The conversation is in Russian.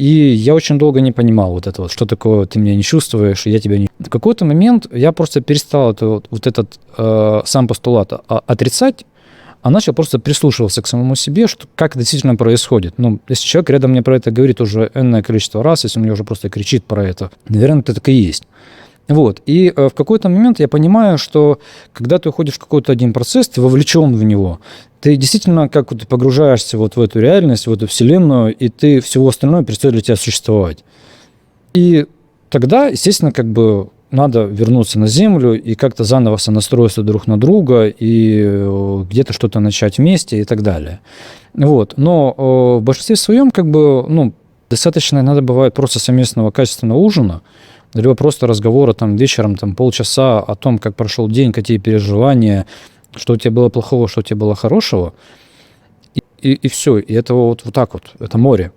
И я очень долго не понимал вот это вот, что такое ты меня не чувствуешь, я тебя не... В какой-то момент я просто перестал это, вот, вот этот э, сам постулат отрицать, а начал просто прислушиваться к самому себе, что, как это действительно происходит. Ну, если человек рядом мне про это говорит уже энное количество раз, если он мне уже просто кричит про это, наверное, это так и есть. Вот. И э, в какой-то момент я понимаю, что когда ты уходишь в какой-то один процесс, ты вовлечен в него. Ты действительно как вот погружаешься вот в эту реальность, в эту вселенную, и ты всего остальное перестает для тебя существовать. И тогда, естественно, как бы надо вернуться на землю и как-то заново сонастроиться друг на друга и э, где-то что-то начать вместе и так далее. Вот. Но э, в большинстве своем как бы, ну, достаточно иногда бывает просто совместного качественного ужина, либо просто разговора там вечером там полчаса о том, как прошел день, какие переживания, что у тебя было плохого, что у тебя было хорошего, и, и, и все. И это вот, вот так вот, это море.